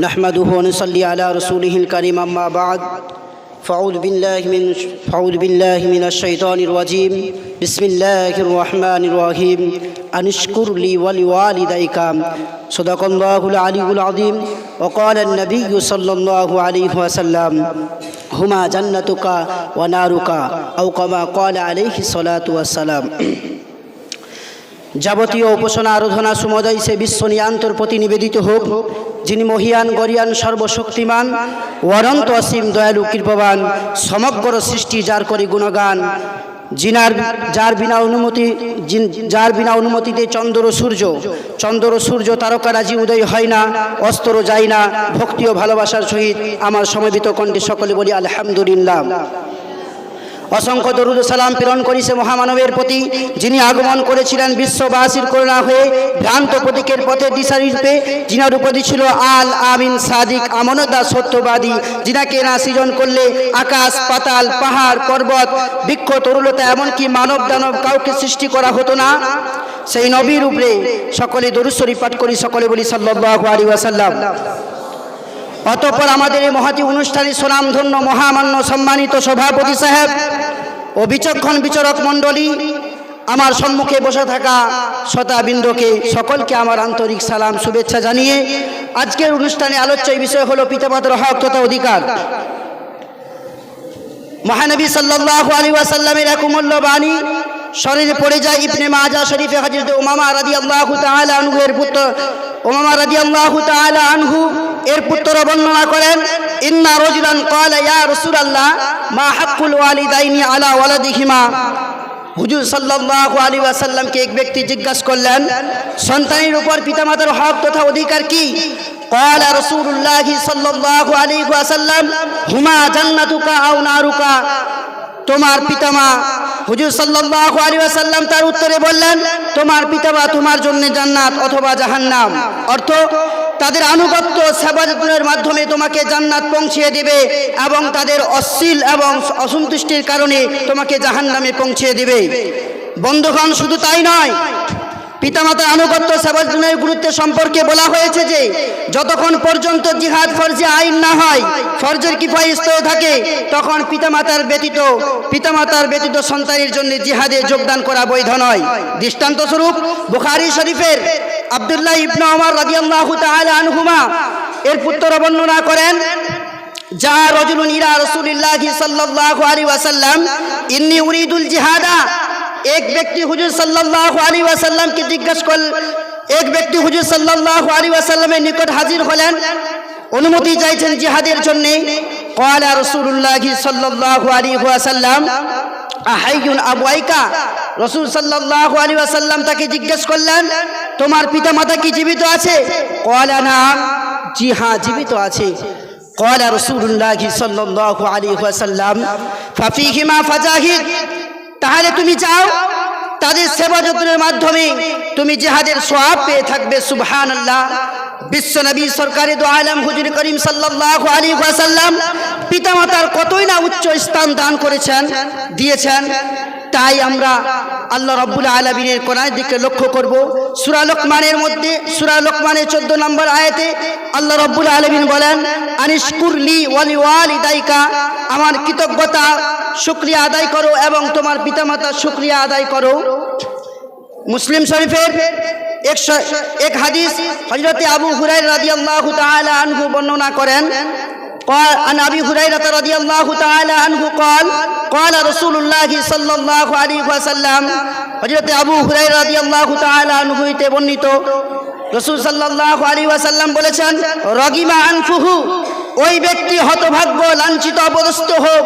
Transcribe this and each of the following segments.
نحمده ونصلي على رسوله الكريم أما بعد. فأعوذ بالله من فأعوذ بالله من الشيطان الرجيم. بسم الله الرحمن الرحيم. أن اشكر لي ولوالديك. صدق الله العلي العظيم. وقال النبي صلى الله عليه وسلم هما جنتك ونارك. أو كما قال عليه الصلاة والسلام. যাবতীয় উপাসনা, আরাধনা, সুমদয় সে বিশ্ব নিয়ান্তর প্রতি নিবেদিত হোক, যিনি মহিয়ান, গরিয়ান, সর্বশক্তিমান অনন্ত অসীম দয়ালু, কৃপবান, সমগ্র সৃষ্টি যার করি গুণগান, জিনার, যার বিনা অনুমতি যার বিনা অনুমতিতে চন্দ্র সূর্য চন্দ্র সূর্য তারকারাজি উদয় হয় না, অস্তর যায় না, ভক্তি ও ভালোবাসার সহিত আমার সমবেত কণ্ঠে সকলে বলি, আলহামদুলিল্লাহ। অসংখ্য দরুদ সালাম প্রেরণ করি সে মহামানবের প্রতি, যিনি আগমন করেছিলেন বিশ্ববাসীর করোনা হয়ে, ভ্রান্ত প্রতীকের পথে দিশা দিশারূপে যিনার উপাধি ছিল আল আমিন সাদিক আমনদা সত্যবাদী, যিনাকে না সৃজন করলে আকাশ, পাতাল, পাহাড়, পর্বত, বৃক্ষ, তরুলতা, এমনকি মানব দানব কাউকে সৃষ্টি করা হতো না। সেই নবীর উপরে সকলে দরুশ্বরী পাঠ করি, সকলে বলি সাল্লাল্লাহু আলাইহি ওয়াসাল্লাম। অতঃপর আমাদের এই মহাতি অনুষ্ঠানে সুনামধন্য, মহামান্য, সম্মানিত সভাপতি সাহেব ও বিচক্ষণ বিচারক মণ্ডলী, আমার সম্মুখে বসে থাকা শতাবৃন্দকে সকলকে আমার আন্তরিক সালাম, শুভেচ্ছা জানিয়ে আজকের অনুষ্ঠানে আলোচ্য বিষয় হলো পিতামাতার হক তথা অধিকার। মহানবী সাল্লাল্লাহু আলাইহি ওয়াসাল্লামের এক বাণী শরীরে পড়ে যায় ইবনে মাজা শরীফে হযরত উমামা রাদিয়াল্লাহু তাআলা আনহু এর পুত্র উমামা রাদিয়াল্লাহু তাআলা আনহু এর পুত্র বর্ণনা করেন ইন্না রাজুলান ক্বালা ইয়া রাসূলুল্লাহ মা হাক্কুল ওয়ালিদাইনি আলা ওয়ালাদিহিমা হুজুর সাল্লাল্লাহু আলাইহি ওয়াসাল্লামকে এক ব্যক্তি জিজ্ঞাসা করলেন সন্তানের উপর পিতামাতার হক তথা অধিকার কি قال رسول الله صلى الله عليه وسلم هما جنتك أو نارك তোমার পিতামা হুজুর আলাইহি ওয়াসাল্লাম তার উত্তরে বললেন, তোমার পিতামা তোমার জন্য জান্নাত অথবা জাহান্নাম। অর্থ, তাদের আনুগত্য সেবা যত্নের মাধ্যমে তোমাকে জান্নাত পৌঁছিয়ে দেবে এবং তাদের অশ্লীল এবং অসন্তুষ্টির কারণে তোমাকে জাহান্নামে পৌঁছিয়ে দেবে। বন্ধুগণ, শুধু তাই নয় পিতামাতার আনুগত্য সেবাজনের গুরুত্ব সম্পর্কে বলা হয়েছে যে, যতক্ষণ পর্যন্ত জিহাদ ফরজে আইন না হয়, ফরজের কিফায় স্তরে থাকে, তখন পিতামাতার ব্যতীত পিতামাতার ব্যতীত সন্তানের জন্য জিহাদে যোগদান করা বৈধ নয়। দৃষ্টান্ত স্বরূপ, বুখারি শরীফের আব্দুল্লাহ ইবনে ওমর রাদিয়াল্লাহু তাআলা আনহুমা এর পুত্র বর্ণনা করেন, যা রজুলুন ইরা রাসূলিল্লাহি সাল্লাল্লাহু আলাইহি ওয়াসাল্লাম, ইন্নী উরিদুল জিহাদা এক ব্যক্তি হুজুর সাল্লাহ আলী ওয়াসাল্লামকে জিজ্ঞাসা করলেন এক ব্যক্তি হুজুর সাল্লাহ আলী ওয়াসাল্লামের নিকট হাজির হলেন, অনুমতি চাইছেন জিহাদের জন্যে। কয়লা রসুল্লাহি সাল্লাহ আলী ওয়াসাল্লাম, আহাইয়ুন আবুয়াইকা রসুল সাল্লাহ আলী ওয়াসাল্লাম তাকে জিজ্ঞেস করলেন, তোমার পিতা মাতা কি জীবিত আছে? কয়লা না জি হ্যাঁ জীবিত আছে। কয়লা রসুল্লাহি সাল্লাহ আলী ওয়াসাল্লাম ফাফিহিমা ফাজাহিদ। তাহলে তুমি চাও তাদের সেবা যত্নের মাধ্যমে তুমি জিহাদের সোয়াব পেয়ে থাকবে সুবহান আল্লাহ বিশ্ব নবী সরকারি দো আলম হুজুর করিম সাল্লাল্লাহু আলাইহি ওয়াসাল্লাম পিতামাতার কতই না উচ্চ স্থান দান করেছেন, দিয়েছেন। তাই আমরা আল্লাহ রব্বুল আলমিনের কোরআনের দিকে লক্ষ্য করব। সুরা লোকমানের মধ্যে, সুরা লোকমানের চোদ্দ নম্বর আয়াতে আল্লাহ রব্বুল আলমিন বলেন, আনিশকুরলি ওয়ালি ওয়ালিদাইকা আমার কৃতজ্ঞতা শুক্রিয়া আদায় করো এবং তোমার পিতামাতার শুক্রিয়া আদায় করো মুসলিম শরীফের একশো এক হাদিস হজরতে আবু হুরাই রাদিয়াল্লাহু তাআলা আনহু বর্ণনা করেন قال عن ابي هريره رضي الله تعالى عنه قال قال رسول الله صلى الله عليه وسلم হযরত আবু হুরায়রা রাদিয়াল্লাহু তাআলা আনহু হইতে বর্ণিত রাসূল সাল্লাল্লাহু আলাইহি ওয়াসাল্লাম বলেছেন রগিমা আনফুহু ওই ব্যক্তি হতভাগ্য লাঞ্ছিত অপদস্থ হোক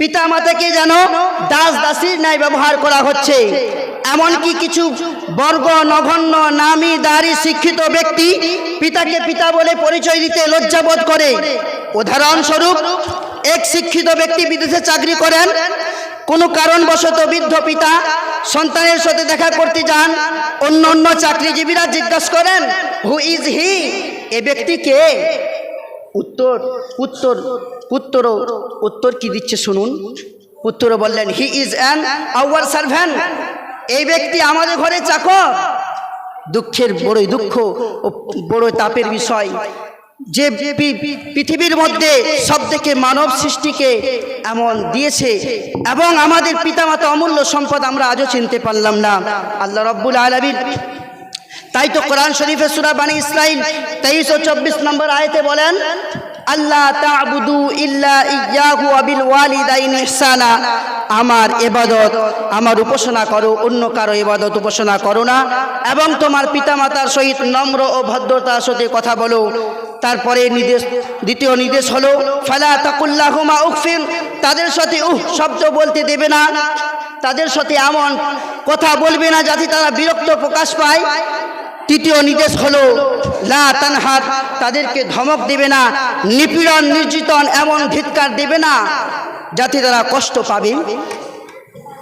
পিতা মাতাকে যেন দাস দাসীর ন্যায় ব্যবহার করা হচ্ছে। এমনকি কিছু বর্গ, নগণ্য, নামি দাঁড়ি শিক্ষিত ব্যক্তি পিতাকে পিতা বলে পরিচয় দিতে লজ্জাবোধ করে। উদাহরণস্বরূপ, এক শিক্ষিত ব্যক্তি বিদেশে চাকরি করেন। কোনো কারণবশত বৃদ্ধ পিতা সন্তানের সাথে দেখা করতে যান। অন্য অন্য চাকরিজীবীরা জিজ্ঞাসা করেন হু ইজ হি এ ব্যক্তি কে? উত্তর উত্তর উত্তর উত্তর কি দিচ্ছে শুনুন। উত্তর বললেন he is an our servant এই ব্যক্তি আমাদের ঘরে চাকর। দুঃখের বড়ই দুঃখ বড় তাপের বিষয়। যে পৃথিবীর মধ্যে সব থেকে মানব সৃষ্টিকে এমন দিয়েছে এবং আমাদের পিতামাতা অমূল্য সম্পদ আমরা আজও চিনতে পারলাম না। আল্লাহ রব্বুল আলমিন তাই তো কোরআন শরীফের সুরা বানী ইসরাইল তেইশ ও চব্বিশ নম্বর আয়তে বলেন আল্লাহ তাবুদু ইয়াহু আবিল ওয়ালিদাইন আমার এবাদত আমার উপাসনা করো, অন্য কারও এবাদত উপাসনা করো না। এবং তোমার পিতামাতার সহিত নম্র ও ভদ্রতার সাথে কথা বলো। তারপরে নির্দেশ, দ্বিতীয় নির্দেশ হলো, ফালা তাকুল্লাহুমা উকফির তাদের সাথে, উহ, শব্দ বলতে দেবে না। তাদের সাথে এমন কথা বলবে না যাতে তারা বিরক্ত প্রকাশ পায়। তৃতীয় নির্দেশ হলো, লা তানহার তাদেরকে ধমক দেবে না, নিপীড়ন, নির্যাতন এমন ধিৎকার দেবে না, যাতে তারা কষ্ট পাবে।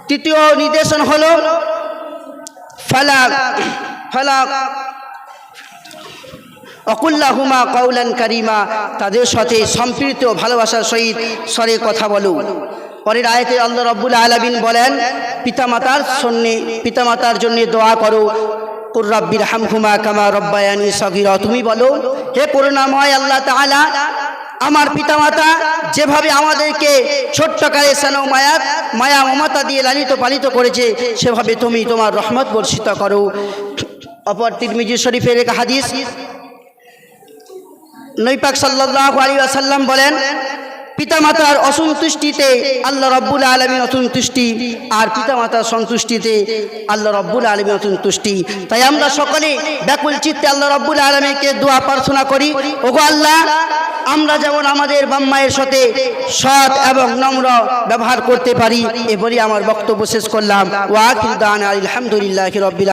তৃতীয় নির্দেশন হলো, ফালা ফালা, অকুল্লাহুমা কৌলান কারিমা, তাদের সাথে সম্পৃক্ত ভালোবাসার সহিত স্বরে কথা বলো। পরের আয়তে আল্লাহ রব্বুল আলমিন বলেন, পিতামাতার সন্নে, পিতামাতার জন্য দোয়া কুর রব্বির হামহুমা কামা রব্বায়ানি সগিরা। তুমি বলো, হে করুণাময় আল্লাহ তাআলা, আমার পিতামাতা যেভাবে আমাদেরকে ছোট্টকালে সানো মায়াত মায়া মমতা দিয়ে লালিত পালিত করেছে, সেভাবে তুমি তোমার রহমত বর্ষিত করো। অপর তিরমিজি শরীফের এক হাদিস নৈপাক সাল্লাহ আলী আসাল্লাম বলেন পিতামাতার অসন্তুষ্টিতে আল্লাহ রব্বুল আলমী অসন্তুষ্টি, আর পিতামাতার সন্তুষ্টিতে আল্লাহ রব্বুল আলমী অসন্তুষ্টি। তাই আমরা সকলে ব্যাকুল চিত্তে আল্লাহ রব্বুল আলমীকে দোয়া প্রার্থনা করি। ওগো আল্লাহ, আমরা যেমন আমাদের বাম্মায়ের সাথে সৎ এবং নম্র ব্যবহার করতে পারি, এ বলি আমার বক্তব্য শেষ করলাম। ওয়াকিল দান আলহামদুলিল্লাহ রব্বিল